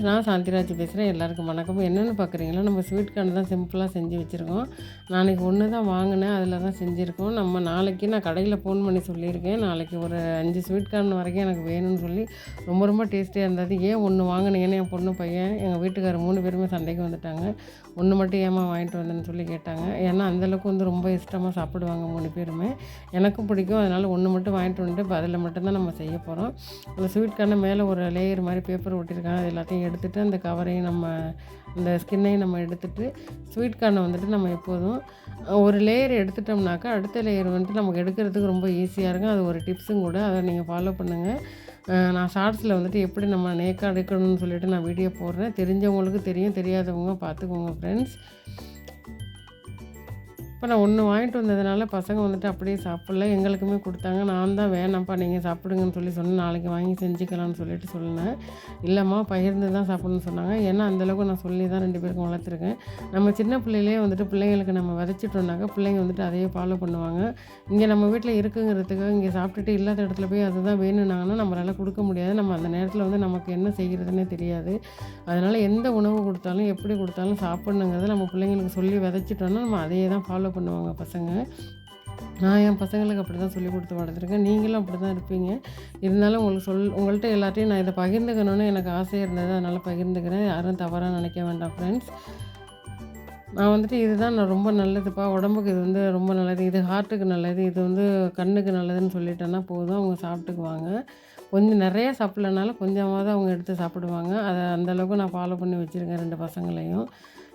நான் சாந்திராஜ் பேசுகிறேன் எல்லாருக்கும் வணக்கம். என்னென்னு பார்க்குறீங்களா நம்ம ஸ்வீட் கார்டு தான் சிம்பிளாக செஞ்சு வச்சுருக்கோம். நாளைக்கு ஒன்று தான் வாங்கினேன். அதில் தான் செஞ்சுருக்கோம். நம்ம நாளைக்கு நான் கடையில் ஃபோன் பண்ணி சொல்லியிருக்கேன். நாளைக்கு ஒரு அஞ்சு ஸ்வீட் கார்டு வரைக்கும் எனக்கு வேணும்னு சொல்லி ரொம்ப ரொம்ப டேஸ்டியாக இருந்தது. ஏன் ஒன்று வாங்கினீங்கன்னு என் பொண்ணு பையன் எங்கள் வீட்டுக்காரர் மூணு பேருமே சண்டைக்கு வந்துட்டாங்க. ஒன்று மட்டும் ஏமா வாங்கிட்டு வந்தேன்னு சொல்லி கேட்டாங்க. ஏன்னா அந்தளவுக்கு வந்து ரொம்ப இஷ்டமாக சாப்பிடுவாங்க மூணு பேருமே. எனக்கும் பிடிக்கும். அதனால் ஒன்று மட்டும் வாங்கிட்டு வந்துட்டு இப்போ அதில் மட்டும்தான் நம்ம செய்ய போகிறோம் அந்த ஸ்வீட் கார்டு மேலே ஒரு லேயர் மாதிரி பேப்பர் ஒட்டியிருக்காங்க. அது எல்லாத்தையும் எடுத்துகிட்டு அந்த கவரையும் நம்ம அந்த ஸ்கின்னையும் நம்ம எடுத்துகிட்டு ஸ்வீட் கார்னை வந்துட்டு நம்ம எப்போதும் ஒரு லேயர் எடுத்துட்டோம்னாக்கா அடுத்த லேயர் வந்துட்டு நமக்கு எடுக்கிறதுக்கு ரொம்ப ஈஸியாக இருக்கும். அது ஒரு டிப்ஸும் கூட. அதை நீங்கள் ஃபாலோ பண்ணுங்கள் நான் ஷார்ட்ஸில் வந்துட்டு எப்படி நம்ம நேக்காக எடுக்கணும்னு சொல்லிட்டு நான் வீடியோ போடுறேன். தெரிஞ்சவங்களுக்கு தெரியும் தெரியாதவங்க பார்த்துக்கோங்க ஃப்ரெண்ட்ஸ் இப்போ நான் ஒன்று வாங்கிட்டு வந்ததுனால பசங்க வந்துட்டு அப்படியே சாப்பிட்ல. எங்களுக்குமே கொடுத்தாங்க. நான் தான் வேணாம்ப்பா நீங்கள் சாப்பிடுங்கன்னு சொல்லி சொன்னேன். நாளைக்கு வாங்கி செஞ்சுக்கலாம்னு சொல்லிட்டு சொன்னேன். இல்லைம்மா பகிர்ந்து தான் சாப்பிடணும்னு சொன்னாங்க. ஏன்னா அந்தளவுக்கு நான் சொல்லி தான் ரெண்டு பேருக்கும் வளர்த்துருக்கேன். நம்ம சின்ன பிள்ளையிலே வந்துட்டு பிள்ளைங்களுக்கு நம்ம விதைச்சிட்டோம்னாக்கா பிள்ளைங்க வந்துட்டு அதையே ஃபாலோ பண்ணுவாங்க. இங்கே நம்ம வீட்டில் இருக்குங்கிறதுக்கு இங்கே சாப்பிட்டுட்டு இல்லாத இடத்துல போய் அதுதான் வேணும்னாங்கன்னா நம்மளால் கொடுக்க முடியாது. நம்ம அந்த நேரத்தில் வந்து நமக்கு என்ன செய்கிறதுனே தெரியாது. அதனால் எந்த உணவு கொடுத்தாலும் எப்படி கொடுத்தாலும் சாப்பிட்ணுங்கிறத நம்ம பிள்ளைங்களுக்கு சொல்லி விதைச்சிட்டோன்னா நம்ம அதையே தான் ஃபாலோ பண்ணுவாங்க பசங்க. நான் என் பசங்களுக்கு அப்படி தான் சொல்லி கொடுத்து வளர்த்துருக்கேன் நீங்களும் அப்படி தான் இருப்பீங்க. இருந்தாலும் உங்களுக்கு சொல் உங்கள்கிட்ட எல்லாத்தையும் நான் இதை பகிர்ந்துக்கணும்னு எனக்கு ஆசையாக இருந்தது. அதனால் பகிர்ந்துக்கிறேன். யாரும் தவறாக நினைக்க வேண்டாம் ஃப்ரெண்ட்ஸ் நான் வந்துட்டு இதுதான் நான் ரொம்ப நல்லதுப்பா. உடம்புக்கு இது வந்து ரொம்ப நல்லது. இது ஹார்ட்டுக்கு நல்லது. இது வந்து கண்ணுக்கு நல்லதுன்னு சொல்லிட்டேன்னா போதும். அவங்க சாப்பிட்டுக்குவாங்க. கொஞ்சம் நிறைய சாப்பிட்லனாலும் கொஞ்சமாவது அவங்க எடுத்து சாப்பிடுவாங்க. அதை அந்தளவுக்கு நான் ஃபாலோ பண்ணி வச்சுருக்கேன் ரெண்டு பசங்களையும்.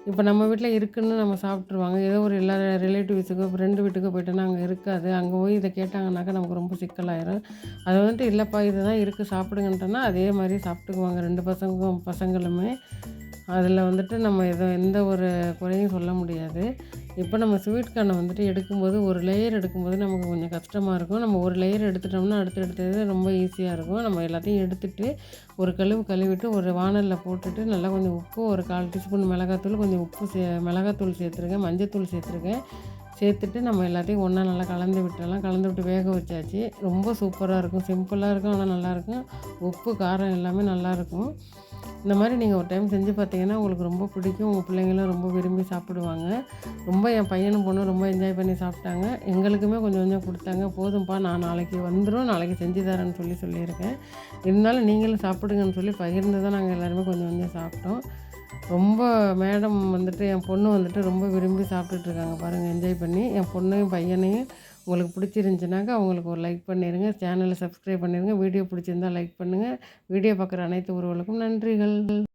இப்போ நம்ம வீட்டில் இருக்குன்னு நம்ம சாப்பிட்ருவாங்க ஏதோ ஒரு எல்லா ரிலேட்டிவ்ஸுக்கோ ஃப்ரெண்டு வீட்டுக்கோ போயிட்டோன்னா அங்கே இருக்காது. அங்கே போய் இதை கேட்டாங்கனாக்கா நமக்கு ரொம்ப சிக்கலாயிரும். அது வந்துட்டு இல்லைப்பா இதுதான் இருக்குது சாப்பிடுங்கன்ட்டோன்னா அதே மாதிரி சாப்பிட்டுக்குவாங்க ரெண்டு பசங்களும் பசங்களுமே. அதில் வந்துட்டு நம்ம எதோ எந்த ஒரு குறையும் சொல்ல முடியாது. இப்போ நம்ம ஸ்வீட் கார்னை வந்துட்டு எடுக்கும்போது ஒரு லேயர் எடுக்கும்போது நமக்கு கொஞ்சம் கஷ்டமாக இருக்கும். நம்ம ஒரு லேயர் எடுத்துட்டோம்னா அடுத்து எடுத்தது ரொம்ப ஈஸியாக இருக்கும். நம்ம எல்லாத்தையும் எடுத்துகிட்டு ஒரு கழுவு கழுவிட்டு ஒரு வானலில் போட்டுட்டு நல்லா கொஞ்சம் உப்பு ஒரு கால் டீஸ்பூன் மிளகாத்தூள் கொஞ்சம் உப்பு சே மிளகாத்தூள் சேர்த்துருக்கேன் மஞ்சத்தூள் சேர்த்துருக்கேன். சேர்த்துட்டு நம்ம எல்லாத்தையும் ஒன்றா நல்லா கலந்து விட்டுடலாம் கலந்து விட்டு வேக வச்சாச்சு. ரொம்ப சூப்பராக இருக்கும். சிம்பிளாக இருக்கும் ஆனால் நல்லாயிருக்கும் உப்பு காரம் எல்லாமே நல்லாயிருக்கும் இந்த மாதிரி நீங்கள் ஒரு டைம் செஞ்சு பார்த்தீங்கன்னா உங்களுக்கு ரொம்ப பிடிக்கும். உங்கள் பிள்ளைங்களும் ரொம்ப விரும்பி சாப்பிடுவாங்க. ரொம்ப என் பையனும் பொண்ணும் ரொம்ப என்ஜாய் பண்ணி சாப்பிட்டாங்க. எங்களுக்குமே கொஞ்சம் கொஞ்சம் கொடுத்தாங்க. போதும்ப்பா நான் நாளைக்கு வந்துடும் நாளைக்கு செஞ்சு தரேன்னு சொல்லி சொல்லியிருக்கேன். இருந்தாலும் நீங்களும் சாப்பிடுங்கன்னு சொல்லி பகிர்ந்து தான் நாங்கள் எல்லாருமே கொஞ்சம் கொஞ்சம் சாப்பிட்டோம். ரொம்ப மேடம் வந்துட்டு என் பொண்ணு வந்துட்டு ரொம்ப விரும்பி சாப்பிட்டுட்ருக்காங்க பாருங்கள் என்ஜாய் பண்ணி. என் பொண்ணையும் பையனையும் உங்களுக்கு பிடிச்சிருந்துச்சுனாக்கா அவங்களுக்கு ஒரு லைக் பண்ணிடுங்க சேனலை சப்ஸ்கிரைப் பண்ணிடுங்க வீடியோ பிடிச்சிருந்தால் லைக் பண்ணுங்கள் வீடியோ பார்க்குற அனைத்து உறவுகளுக்கும் நன்றிகள்.